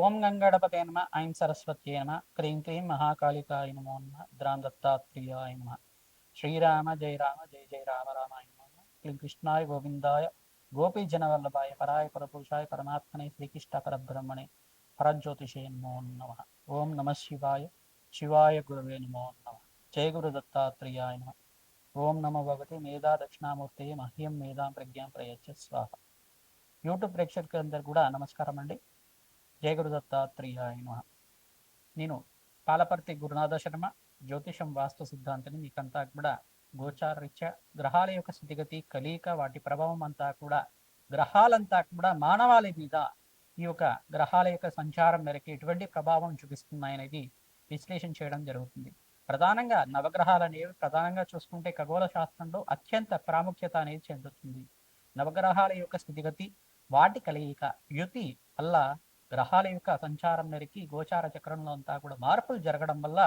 ఓం గంగడపతే నమ ఐం సరస్వత్యే నమ క్రీం క్రీం మహాకాళికాయ నమో నమ ద్రాం దత్తాత్రేయాయ నమ. శ్రీరామ జయ రామ జయ జయ రామ రామాయ నమ క్లీం కృష్ణాయ గోవిందాయ గోపీ జనవల్లభాయ పరాయ పరపురుషాయ పరమాత్మనే శ్రీకృష్ణ పరబ్రహ్మణే పరజ్యోతిషే నమో నమ. ఓం నమ శివాయ శివాయ గురవే నమో నమ. జయ గురు దత్తాత్రేయాయ నమ. ఓం నమ భగవతి మేధా దక్షిణామూర్తి మహ్యం మేధాం ప్రజ్ఞాం ప్రయచ్చ స్వాహ. యూట్యూబ్ ప్రేక్షకులందరూ కూడా నమస్కారం అండి జయ గురు దత్తాత్రేయాయ నమ. నేను పాలపర్తి గురునాథ శర్మ జ్యోతిషం వాస్తు సిద్ధాంతిని మీకంతా కూడా గోచారరీత్యా గ్రహాల యొక్క స్థితిగతి కలియక వాటి ప్రభావం అంతా కూడా గ్రహాలంతా కూడా మానవాళి మీద ఈ యొక్క గ్రహాల యొక్క సంచారం మేరకు ఎటువంటి ప్రభావం చూపిస్తున్నాయనేది విశ్లేషణ చేయడం జరుగుతుంది. ప్రధానంగా నవగ్రహాలు అనేవి ప్రధానంగా చూసుకుంటే ఖగోళ శాస్త్రంలో అత్యంత ప్రాముఖ్యత అనేది చెందుతుంది. నవగ్రహాల యొక్క స్థితిగతి వాటి కలయిక యుతి అల్లా గ్రహాల యొక్క సంచారం మేరకి గోచార చక్రంలో అంతా కూడా మార్పులు జరగడం వల్ల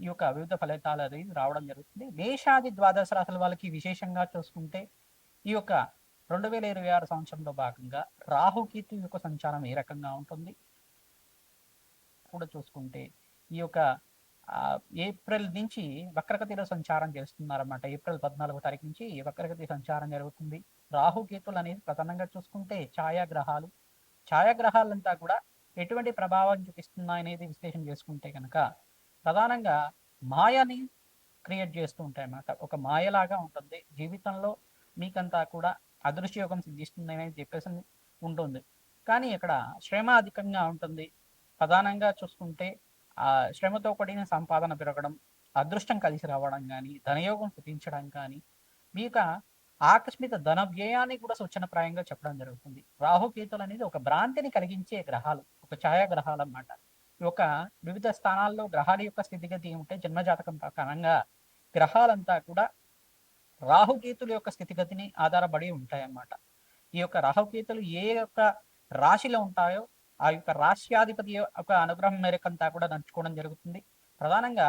ఈ యొక్క వివిధ ఫలితాలు అనేది రావడం జరుగుతుంది. మేషాది ద్వాదశ రాశుల వాళ్ళకి విశేషంగా చూసుకుంటే ఈ యొక్క రెండు వేల ఇరవై ఆరు సంవత్సరంలో భాగంగా రాహుకేతు యొక్క సంచారం ఏ రకంగా ఉంటుంది? కూడా చూసుకుంటే ఈ యొక్క ఏప్రిల్ నుంచి వక్రగతిలో సంచారం చేస్తున్నారన్నమాట. ఏప్రిల్ పద్నాలుగో తారీఖు నుంచి వక్రగతి సంచారం జరుగుతుంది. రాహుకేతులు అనేది ప్రధానంగా చూసుకుంటే ఛాయాగ్రహాలు ఛాయాగ్రహాలంతా కూడా ఎటువంటి ప్రభావం చూపిస్తున్నాయనేది విశ్లేషణ చేసుకుంటే కనుక ప్రధానంగా మాయని క్రియేట్ చేస్తూ ఉంటాయి అన్నమాట. ఒక మాయలాగా ఉంటుంది. జీవితంలో మీకంతా కూడా అదృశ్యయోగం సిద్ధిస్తుంది అనేది చెప్పేసి ఉంటుంది. కానీ ఇక్కడ శ్రమ అధికంగా ఉంటుంది. ప్రధానంగా చూసుకుంటే ఆ శ్రమతో కూడిన సంపాదన పెరగడం అదృష్టం కలిసి రావడం కానీ ధనయోగం సిద్ధించడం కానీ మీక ఆకస్మిక ధన వ్యయాన్ని కూడా సూచనప్రాయంగా చెప్పడం జరుగుతుంది. రాహుకేతులు అనేది ఒక భ్రాంతిని కలిగించే గ్రహాలు ఒక ఛాయాగ్రహాలు అన్నమాట ఒక వివిధ స్థానాల్లో గ్రహాల యొక్క స్థితిగతి ఏమిటంటే జన్మజాతకం ప్రకారంగా గ్రహాలంతా కూడా రాహుకేతుల యొక్క స్థితిగతిని ఆధారపడి ఉంటాయన్నమాట. ఈ యొక్క రాహుకేతులు ఏ యొక్క రాశిలో ఉంటాయో ఆ యొక్క రాశ్యాధిపతి యొక్క అనుగ్రహం మేరకంతా కూడా నడుచుకోవడం జరుగుతుంది. ప్రధానంగా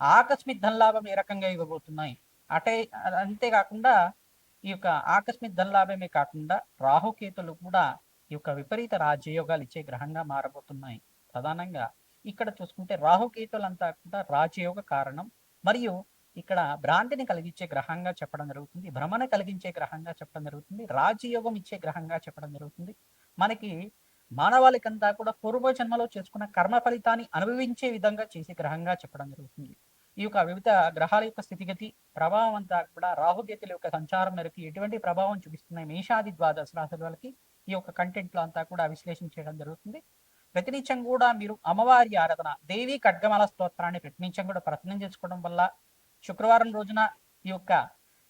ఆకస్మిక ధనలాభం ఏ రకంగా ఇవ్వబోతున్నాయి? అటే అంతేకాకుండా ఈ యొక్క ఆకస్మిక ధనలాభమే కాకుండా రాహుకేతులు కూడా ఈ యొక్క విపరీత రాజయోగాలు ఇచ్చే గ్రహంగా మారబోతున్నాయి. ప్రధానంగా ఇక్కడ చూసుకుంటే రాహుకేతులంతా కూడా రాజయోగ కారణం. మరియు ఇక్కడ భ్రాంతిని కలిగించే గ్రహంగా చెప్పడం జరుగుతుంది. భ్రమణ కలిగించే గ్రహంగా చెప్పడం జరుగుతుంది. రాజయోగం ఇచ్చే గ్రహంగా చెప్పడం జరుగుతుంది. మనకి మానవాళికంతా కూడా పూర్వ జన్మలో చేసుకున్న కర్మ ఫలితాన్ని అనుభవించే విధంగా చేసే గ్రహంగా చెప్పడం జరుగుతుంది. ఈ యొక్క వివిధ గ్రహాల యొక్క స్థితిగతి ప్రభావం అంతా కూడా రాహుగేతుల యొక్క సంచారం మేరకు ఎటువంటి ప్రభావం చూపిస్తున్నాయి? మేషాది ద్వాదశ రాశుల వాళ్ళకి ఈ యొక్క కంటెంట్లో అంతా కూడా విశ్లేషణ చేయడం జరుగుతుంది. ప్రతినిత్యం కూడా మీరు అమ్మవారి ఆరాధన దేవి ఖడ్గమాల స్తోత్రాన్ని ప్రతినిత్యం కూడా ప్రసన్నం చేసుకోవడం వల్ల శుక్రవారం రోజున ఈ యొక్క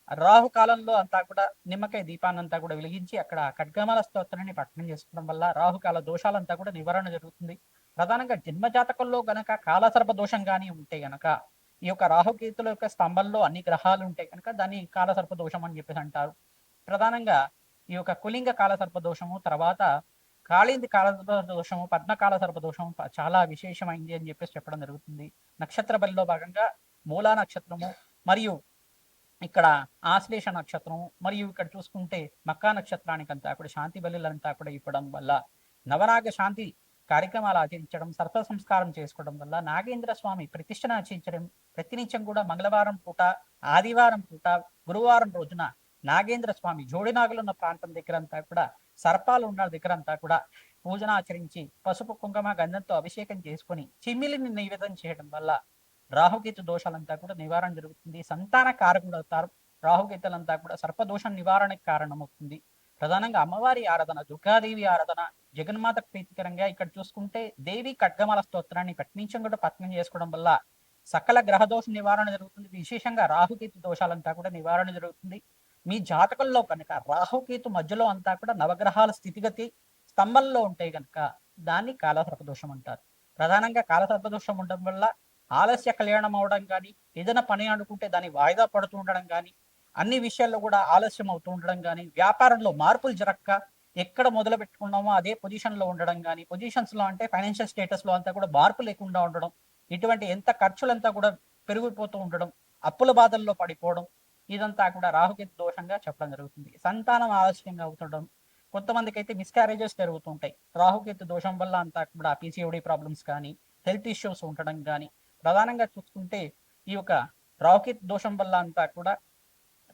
రాహు కాలంలో అంతా కూడా నిమ్మకాయ దీపాన్ని అంతా కూడా వెలిగించి అక్కడ ఖడ్గమాల స్తోత్రాన్ని పఠనం చేసుకోవడం వల్ల రాహుకాల దోషాలంతా కూడా నివారణ జరుగుతుంది. ప్రధానంగా జన్మజాతకంలో గనక కాలసర్ప దోషం కానీ ఉంటే గనక ఈ యొక్క రాహుకేతుల యొక్క స్తంభంలో అన్ని గ్రహాలు ఉంటాయి కనుక దాన్ని కాలసర్ప దోషం అని చెప్పేసి అంటారు. ప్రధానంగా ఈ యొక్క కులింగ కాలసర్ప దోషము తర్వాత కాళింది కాలసర్ప దోషము పద్మకాల సర్ప దోషము చాలా విశేషమైంది అని చెప్పేసి చెప్పడం జరుగుతుంది. నక్షత్ర బలిలో భాగంగా మూలా నక్షత్రము మరియు ఇక్కడ ఆశ్లేష నక్షత్రము మరియు ఇక్కడ చూసుకుంటే మక్కా నక్షత్రానికంతా కూడా శాంతి బలిలంతా కూడా ఇవ్వడం వల్ల నవనాగ శాంతి కార్యక్రమాలు ఆచరించడం సర్ప సంస్కారం చేసుకోవడం వల్ల నాగేంద్ర స్వామి ప్రతిష్టను ఆచరించడం ప్రతినిత్యం కూడా మంగళవారం పూట ఆదివారం పూట గురువారం రోజున నాగేంద్ర స్వామి జోడినాగులు ఉన్న ప్రాంతం దగ్గర అంతా కూడా సర్పాలు ఉన్న దగ్గర అంతా కూడా పూజన ఆచరించి పసుపు కుంకుమ గంధంతో అభిషేకం చేసుకొని చిమ్మిలిని నివేదన చేయడం వల్ల రాహుకేతు దోషాలంతా కూడా నివారణ జరుగుతుంది. సంతాన కారకుడు అవుతారు. రాహుకేతులంతా కూడా సర్పదోషం నివారణకు కారణమవుతుంది. ప్రధానంగా అమ్మవారి ఆరాధన దుర్గాదేవి ఆరాధన జగన్మాత ప్రీతికరంగా ఇక్కడ చూసుకుంటే దేవి ఖడ్గమాల స్తోత్రాన్ని పట్నించం కూడా పత్నం చేసుకోవడం వల్ల సకల గ్రహ దోష నివారణ జరుగుతుంది. విశేషంగా రాహుకేతు దోషాలంతా కూడా నివారణ జరుగుతుంది. మీ జాతకంలో కనుక రాహుకేతు మధ్యలో అంతా కూడా నవగ్రహాల స్థితిగతి స్తంభంలో ఉంటాయి కనుక దాన్ని కాలసర్పదోషం అంటారు. ప్రధానంగా కాలసర్పదోషం ఉండడం వల్ల ఆలస్య కళ్యాణం అవడం కానీ ఏదైనా పని అనుకుంటే దాన్ని వాయిదా పడుతూ ఉండడం కానీ అన్ని విషయాల్లో కూడా ఆలస్యం అవుతూ ఉండడం కానీ వ్యాపారంలో మార్పులు జరగక ఎక్కడ మొదలు పెట్టుకున్నామో అదే పొజిషన్లో ఉండడం కానీ పొజిషన్స్లో అంటే ఫైనాన్షియల్ స్టేటస్లో అంతా కూడా మార్పు లేకుండా ఉండడం ఇటువంటి ఎంత ఖర్చులంతా కూడా పెరిగిపోతూ ఉండడం అప్పుల బాధల్లో పడిపోవడం ఇదంతా కూడా రాహుకేతు దోషంగా చెప్పడం జరుగుతుంది. సంతానం ఆలస్యంగా అవుతుండడం కొంతమందికి అయితే మిస్క్యారేజెస్ జరుగుతుంటాయి రాహుకేతు దోషం వల్ల అంతా కూడా పీసీఓడి ప్రాబ్లమ్స్ కానీ హెల్త్ ఇష్యూస్ ఉండడం కానీ ప్రధానంగా చూసుకుంటే ఈ యొక్క రాహుకేతు దోషం వల్ల అంతా కూడా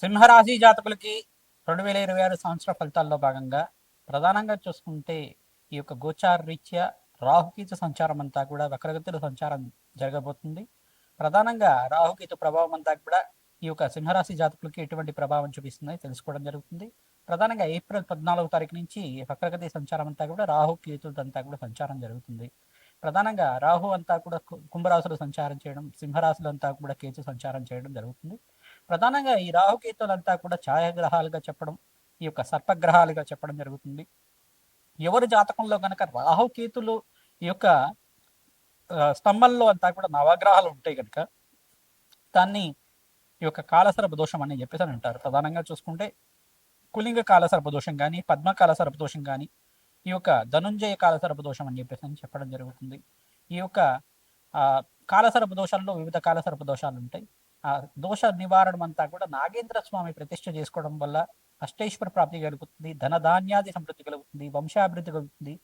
సింహరాశి జాతకులకి రెండు వేల ఇరవై ఆరు సంవత్సర ఫలితాల్లో భాగంగా ప్రధానంగా చూసుకుంటే ఈ యొక్క గోచార రీత్యా రాహుకీత సంచారం అంతా కూడా వక్రగతుల సంచారం జరగబోతుంది. ప్రధానంగా రాహుకేతు ప్రభావం అంతా కూడా ఈ యొక్క సింహరాశి జాతకులకి ఎటువంటి ప్రభావం చూపిస్తుందో తెలుసుకోవడం జరుగుతుంది. ప్రధానంగా ఏప్రిల్ పద్నాలుగు తారీఖు నుంచి వక్రగతి సంచారం అంతా కూడా రాహు కేతులతో కూడా సంచారం జరుగుతుంది. ప్రధానంగా రాహు అంతా కూడా కుంభరాశులు సంచారం చేయడం సింహరాశులు అంతా కూడా కేతు సంచారం చేయడం జరుగుతుంది. ప్రధానంగా ఈ రాహుకేతులంతా కూడా ఛాయాగ్రహాలుగా చెప్పడం ఈ యొక్క సర్పగ్రహాలుగా చెప్పడం జరుగుతుంది. ఎవరి జాతకంలో కనుక రాహుకేతులు ఈ యొక్క స్తంభంలో అంతా కూడా నవగ్రహాలు ఉంటాయి కనుక దాన్ని ఈ యొక్క కాలసర్ప దోషం అని చెప్పేసి అని అంటారు. ప్రధానంగా చూసుకుంటే కులింగ కాలసర్ప దోషం కానీ పద్మ కాలసర్ప దోషం కానీ ఈ యొక్క ధనుంజయ కాలసర్ప దోషం అని చెప్పేసి అని చెప్పడం జరుగుతుంది. ఈ యొక్క కాలసర్ప దోషాల్లో వివిధ కాలసర్ప దోషాలు ఉంటాయి. ఆ దోష నివారణం అంతా కూడా నాగేంద్ర స్వామి ప్రతిష్ఠ చేసుకోవడం వల్ల అష్టేశ్వర ప్రాప్తి కలుగుతుంది ధనధాన్యాది సమృద్ధి కలుగుతుంది వంశాభివృద్ధి కలుగుతుంది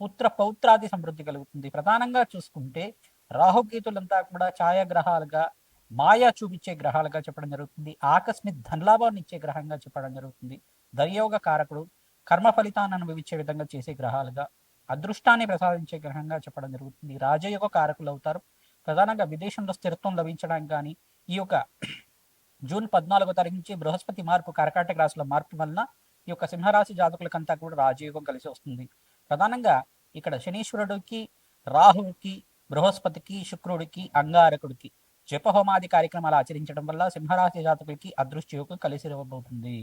పుత్ర పౌత్రాది సమృద్ధి కలుగుతుంది. ప్రధానంగా చూసుకుంటే రాహుకేతులంతా కూడా ఛాయాగ్రహాలుగా మాయా చూపించే గ్రహాలుగా చెప్పడం జరుగుతుంది. ఆకస్మిక్ ధనలాభాన్ని ఇచ్చే గ్రహంగా చెప్పడం జరుగుతుంది. దర్యోగ కారకుడు కర్మ ఫలితాన్ని అనుభవించే విధంగా చేసే గ్రహాలుగా అదృష్టాన్ని ప్రసాదించే గ్రహంగా చెప్పడం జరుగుతుంది. రాజయోగ కారకులు అవుతారు. ప్రధానంగా విదేశంలో స్థిరత్వం లభించడానికి కానీ ఈ యొక్క జూన్ పద్నాలుగో తారీఖు నుంచి బృహస్పతి మార్పు కర్కాటక రాశిలో మార్పు వలన ఈ యొక్క సింహరాశి జాతకులకంతా కూడా రాజయోగం కలిసి వస్తుంది. ప్రధానంగా ఇక్కడ శనీశ్వరుడికి రాహువుకి బృహస్పతికి శుక్రుడికి అంగారకుడికి జపహోమాది కార్యక్రమాలు ఆచరించడం వల్ల సింహరాశి జాతకులకి అదృష్టయోగం కలిసి ఇవ్వబోతుంది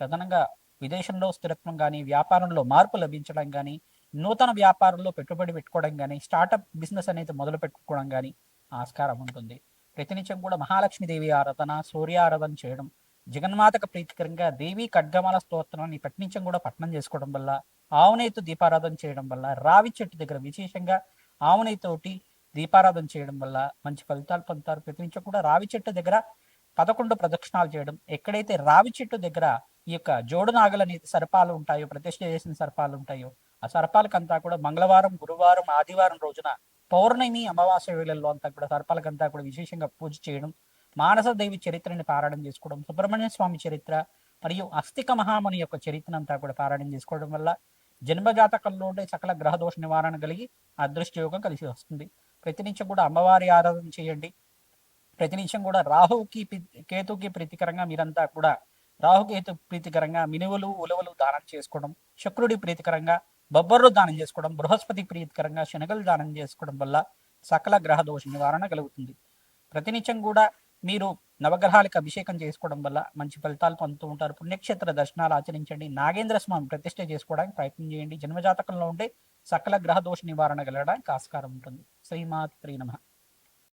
ప్రధానంగా విదేశంలో స్థిరత్వం కానీ వ్యాపారంలో మార్పు లభించడం కానీ నూతన వ్యాపారంలో పెట్టుబడి పెట్టుకోవడం కానీ స్టార్టప్ బిజినెస్ అనేది మొదలు పెట్టుకోవడం కానీ ఆస్కారం ఉంటుంది. ప్రతినిత్యం కూడా మహాలక్ష్మీదేవి ఆరాధన సూర్య ఆరాధన చేయడం జగన్మాతకు ప్రీతికరంగా దేవి ఖడ్గమాల స్తోత్రాన్ని ప్రతినిత్యం కూడా పట్నం చేసుకోవడం వల్ల ఆవునేతు దీపారాధన చేయడం వల్ల రావి చెట్టు దగ్గర విశేషంగా ఆవునేతోటి దీపారాధన చేయడం వల్ల మంచి ఫలితాలు పొందుతారు. ప్రతినిత్యం కూడా రావి చెట్టు దగ్గర పదకొండు ప్రదక్షిణాలు చేయడం ఎక్కడైతే రావి చెట్టు దగ్గర ఈ యొక్క జోడు నాగలని సర్పాలు ఉంటాయో ప్రతిష్ట చేసిన సర్పాలు ఉంటాయో ఆ సర్పాలకంతా కూడా మంగళవారం గురువారం ఆదివారం రోజున పౌర్ణమి అమావాస్య వేళల్లో అంతా కూడా సర్పాలకంతా కూడా విశేషంగా పూజ చేయడం మానసదేవి చరిత్రని పారాయణం చేసుకోవడం సుబ్రహ్మణ్య స్వామి చరిత్ర మరియు అస్థిక మహాముని యొక్క చరిత్రనంతా కూడా పారాయణం చేసుకోవడం వల్ల జన్మజాతకంలో ఉండే సకల గ్రహదోష నివారణ కలిగి అదృష్టయోగం కలిసి వస్తుంది. ప్రతినిత్యం కూడా అమ్మవారి ఆరాధన చేయండి. ప్రతినిత్యం కూడా రాహుకి కేతుకి ప్రీతికరంగా మీరంతా కూడా రాహుకేతు ప్రీతికరంగా మినువులు ఉలవలు దానం చేసుకోవడం శుక్రుడి ప్రీతికరంగా బొబ్బర్లు దానం చేసుకోవడం బృహస్పతి ప్రీతికరంగా శనగలు దానం చేసుకోవడం వల్ల సకల గ్రహ దోష నివారణ కలుగుతుంది. ప్రతినిత్యం కూడా మీరు నవగ్రహాలకు అభిషేకం చేసుకోవడం వల్ల మంచి ఫలితాలు పొందుతూ ఉంటారు. పుణ్యక్షేత్ర దర్శనాలు ఆచరించండి. నాగేంద్ర స్వామి ప్రతిష్ట చేసుకోవడానికి ప్రయత్నం చేయండి. జన్మజాతకంలో ఉండే సకల గ్రహ దోష నివారణ కలగడానికి ఆస్కారం ఉంటుంది. శ్రీమాత్రి నమ.